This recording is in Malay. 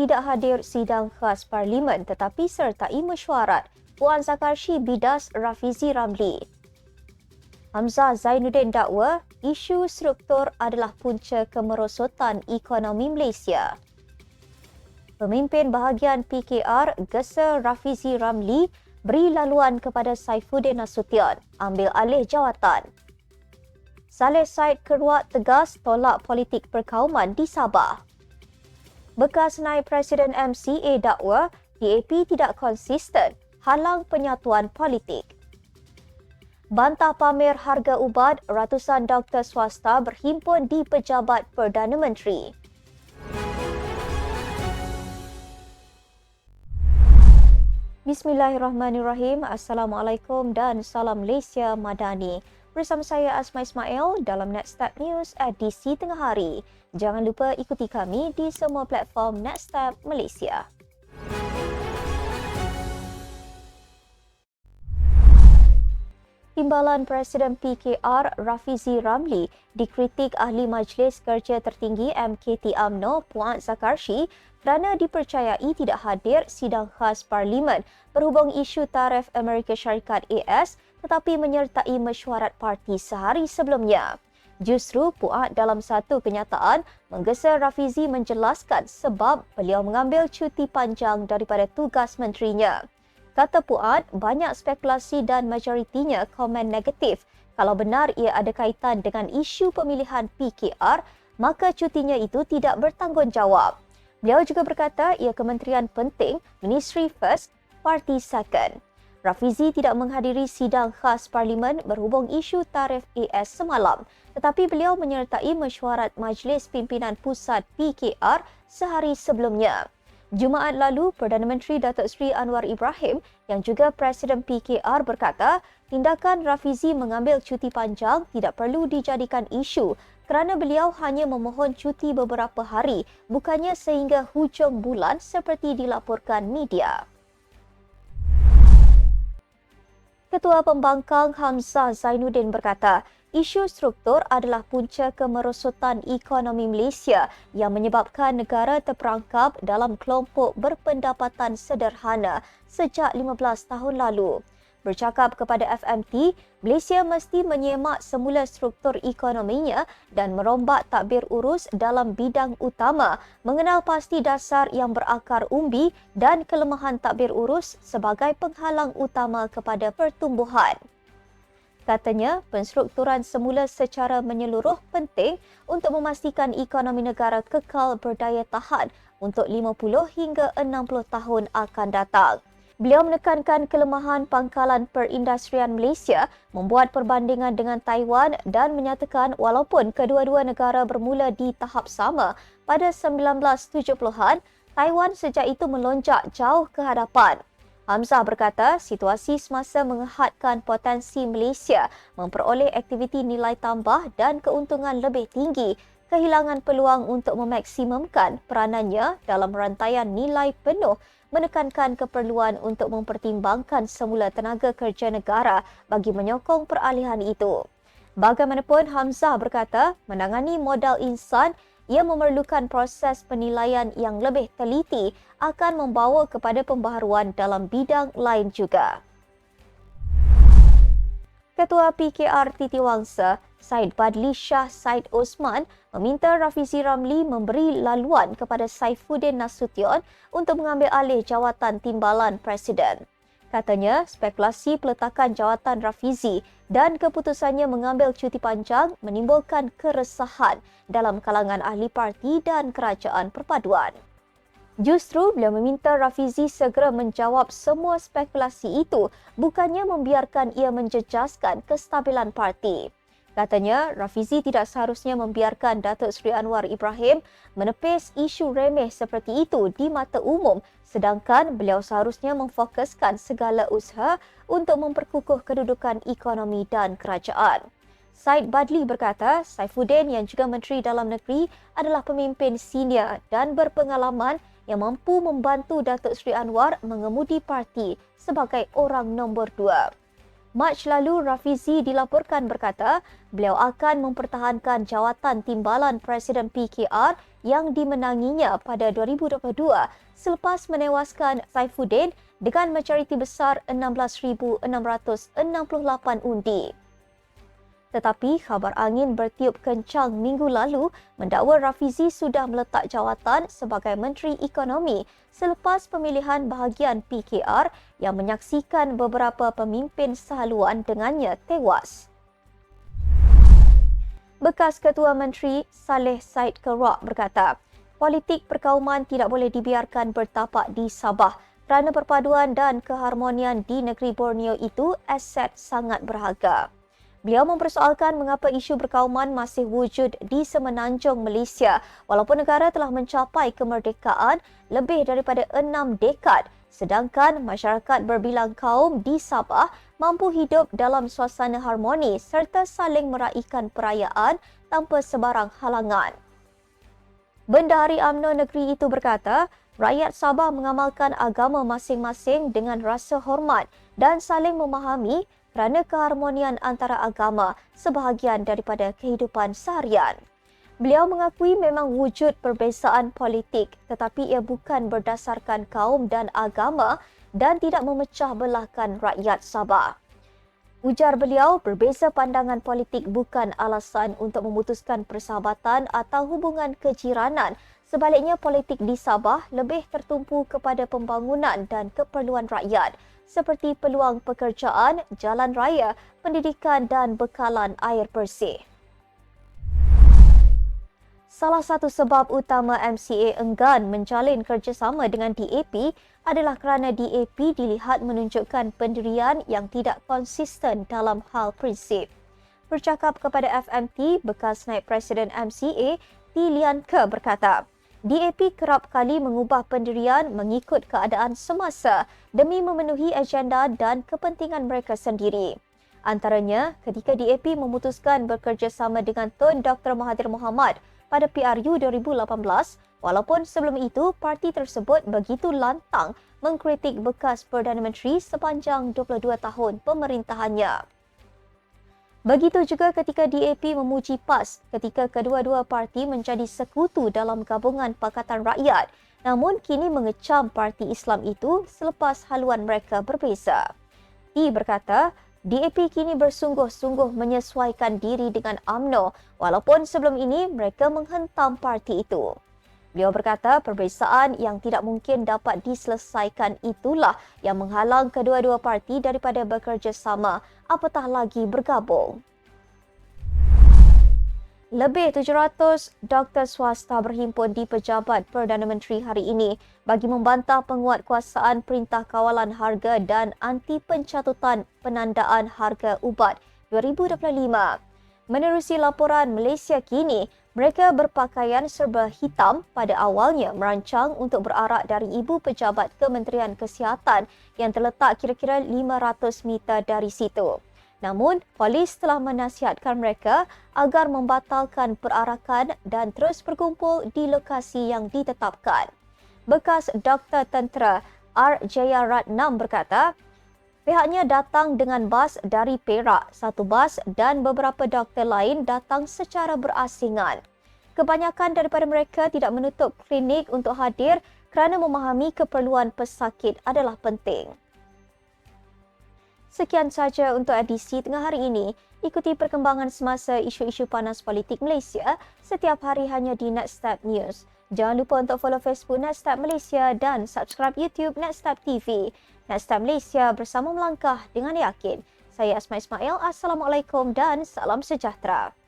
tidak hadir sidang khas Parlimen tetapi sertai mesyuarat Puan Zakarshi bidas Rafizi Ramli. Hamzah Zainuddin dakwa isu struktur adalah punca kemerosotan ekonomi Malaysia. Pemimpin bahagian PKR gesa Rafizi Ramli beri laluan kepada Saifuddin Nasution ambil alih jawatan. Saleh Said keruat tegas tolak politik perkauman di Sabah. Bekas naib Presiden MCA dakwa DAP tidak konsisten halang penyatuan politik. Bantah pamer harga ubat, ratusan doktor swasta berhimpun di pejabat Perdana Menteri. Bismillahirrahmanirrahim. Assalamualaikum dan salam Malaysia Madani. Bersama saya Asma Ismail dalam Nextstep News edisi tengah hari. Jangan lupa ikuti kami di semua platform Nextstep Malaysia. Timbalan Presiden PKR Rafizi Ramli dikritik ahli Majlis Kerja Tertinggi MKT AMNO Puan Zakarshi kerana dipercayai tidak hadir sidang khas Parlimen berhubung isu tarif Amerika Syarikat AS tetapi menyertai mesyuarat parti sehari sebelumnya. Justru Puan dalam satu kenyataan menggesa Rafizi menjelaskan sebab beliau mengambil cuti panjang daripada tugas menterinya. Kata Puat, banyak spekulasi dan majoritinya komen negatif. Kalau benar ia ada kaitan dengan isu pemilihan PKR, maka cutinya itu tidak bertanggungjawab. Beliau juga berkata ia kementerian penting, Ministry First, Party Second. Rafizi tidak menghadiri sidang khas Parlimen berhubung isu tarif AS semalam tetapi beliau menyertai mesyuarat Majlis Pimpinan Pusat PKR sehari sebelumnya. Jumaat lalu, Perdana Menteri Datuk Seri Anwar Ibrahim yang juga Presiden PKR berkata, tindakan Rafizi mengambil cuti panjang tidak perlu dijadikan isu kerana beliau hanya memohon cuti beberapa hari bukannya sehingga hujung bulan seperti dilaporkan media. Ketua Pembangkang Hamzah Zainuddin berkata, Isu struktur adalah punca kemerosotan ekonomi Malaysia yang menyebabkan negara terperangkap dalam kelompok berpendapatan sederhana sejak 15 tahun lalu. Bercakap kepada FMT, Malaysia mesti menyemak semula struktur ekonominya dan merombak takbir urus dalam bidang utama, mengenal pasti dasar yang berakar umbi dan kelemahan takbir urus sebagai penghalang utama kepada pertumbuhan. Katanya, penstrukturan semula secara menyeluruh penting untuk memastikan ekonomi negara kekal berdaya tahan untuk 50 hingga 60 tahun akan datang. Beliau menekankan kelemahan pangkalan perindustrian Malaysia membuat perbandingan dengan Taiwan dan menyatakan walaupun kedua-dua negara bermula di tahap sama pada 1970-an, Taiwan sejak itu melonjak jauh ke hadapan. Hamzah berkata situasi semasa mengehadkan potensi Malaysia memperoleh aktiviti nilai tambah dan keuntungan lebih tinggi kehilangan peluang untuk memaksimumkan peranannya dalam rantaian nilai penuh menekankan keperluan untuk mempertimbangkan semula tenaga kerja negara bagi menyokong peralihan itu. Bagaimanapun Hamzah berkata menangani modal insan ia memerlukan proses penilaian yang lebih teliti akan membawa kepada pembaharuan dalam bidang lain juga. Ketua PKR Titi Wangsa, Said Badli Shah Said Osman meminta Rafizi Ramli memberi laluan kepada Saifuddin Nasution untuk mengambil alih jawatan timbalan Presiden. Katanya, spekulasi peletakan jawatan Rafizi dan keputusannya mengambil cuti panjang menimbulkan keresahan dalam kalangan ahli parti dan kerajaan perpaduan. Justru beliau meminta Rafizi segera menjawab semua spekulasi itu bukannya membiarkan ia menjejaskan kestabilan parti. Katanya, Rafizi tidak seharusnya membiarkan Datuk Seri Anwar Ibrahim menepis isu remeh seperti itu di mata umum sedangkan beliau seharusnya memfokuskan segala usaha untuk memperkukuh kedudukan ekonomi dan kerajaan. Said Badli berkata, Saifuddin yang juga Menteri Dalam Negeri adalah pemimpin senior dan berpengalaman yang mampu membantu Datuk Seri Anwar mengemudi parti sebagai orang nombor dua. Mac lalu Rafizi dilaporkan berkata beliau akan mempertahankan jawatan timbalan Presiden PKR yang dimenanginya pada 2022 selepas menewaskan Saifuddin dengan majoriti besar 16,668 undi. Tetapi khabar angin bertiup kencang minggu lalu mendakwa Rafizi sudah meletak jawatan sebagai Menteri Ekonomi selepas pemilihan bahagian PKR yang menyaksikan beberapa pemimpin sehaluan dengannya tewas. Bekas Ketua Menteri Saleh Said Kerak berkata, politik perkauman tidak boleh dibiarkan bertapak di Sabah kerana perpaduan dan keharmonian di negeri Borneo itu aset sangat berharga. Beliau mempersoalkan mengapa isu berkauman masih wujud di semenanjung Malaysia walaupun negara telah mencapai kemerdekaan lebih daripada enam dekad sedangkan masyarakat berbilang kaum di Sabah mampu hidup dalam suasana harmoni serta saling meraihkan perayaan tanpa sebarang halangan. Bendahari UMNO negeri itu berkata, rakyat Sabah mengamalkan agama masing-masing dengan rasa hormat dan saling memahami kerana keharmonian antara agama sebahagian daripada kehidupan seharian. Beliau mengakui memang wujud perbezaan politik tetapi ia bukan berdasarkan kaum dan agama dan tidak memecah belahkan rakyat Sabah. Ujar beliau, berbeza pandangan politik bukan alasan untuk memutuskan persahabatan atau hubungan kejiranan. Sebaliknya, politik di Sabah lebih tertumpu kepada pembangunan dan keperluan rakyat seperti peluang pekerjaan, jalan raya, pendidikan dan bekalan air bersih. Salah satu sebab utama MCA enggan menjalin kerjasama dengan DAP adalah kerana DAP dilihat menunjukkan pendirian yang tidak konsisten dalam hal prinsip. Bercakap kepada FMT, bekas naib Presiden MCA, T. Lian Ke berkata, DAP kerap kali mengubah pendirian mengikut keadaan semasa demi memenuhi agenda dan kepentingan mereka sendiri. Antaranya, ketika DAP memutuskan bekerjasama dengan Tun Dr. Mahathir Mohamad pada PRU 2018, walaupun sebelum itu parti tersebut begitu lantang mengkritik bekas Perdana Menteri sepanjang 22 tahun pemerintahannya. Begitu juga ketika DAP memuji PAS ketika kedua-dua parti menjadi sekutu dalam gabungan Pakatan Rakyat namun kini mengecam parti Islam itu selepas haluan mereka berbeza. T berkata, DAP kini bersungguh-sungguh menyesuaikan diri dengan AMNO walaupun sebelum ini mereka menghentam parti itu. Beliau berkata perbezaan yang tidak mungkin dapat diselesaikan itulah yang menghalang kedua-dua parti daripada bekerjasama apatah lagi bergabung. Lebih 700 doktor swasta berhimpun di Pejabat Perdana Menteri hari ini bagi membantah penguatkuasaan Perintah Kawalan Harga dan Anti Pencatutan Penandaan Harga Ubat 2025. Menerusi laporan Malaysia kini, mereka berpakaian serba hitam pada awalnya merancang untuk berarak dari Ibu Pejabat Kementerian Kesihatan yang terletak kira-kira 500 meter dari situ. Namun, polis telah menasihatkan mereka agar membatalkan perarakan dan terus berkumpul di lokasi yang ditetapkan. Bekas Doktor Tentera R. Jaya Ratnam berkata, pihaknya datang dengan bas dari Perak, satu bas dan beberapa doktor lain datang secara berasingan. Kebanyakan daripada mereka tidak menutup klinik untuk hadir kerana memahami keperluan pesakit adalah penting. Sekian saja untuk edisi tengah hari ini. Ikuti perkembangan semasa isu-isu panas politik Malaysia setiap hari hanya di Nextstep News. Jangan lupa untuk follow Facebook Nextstep Malaysia dan subscribe YouTube Nextstep TV. Nextstep Malaysia bersama melangkah dengan yakin. Saya Asma Ismail. Assalamualaikum dan salam sejahtera.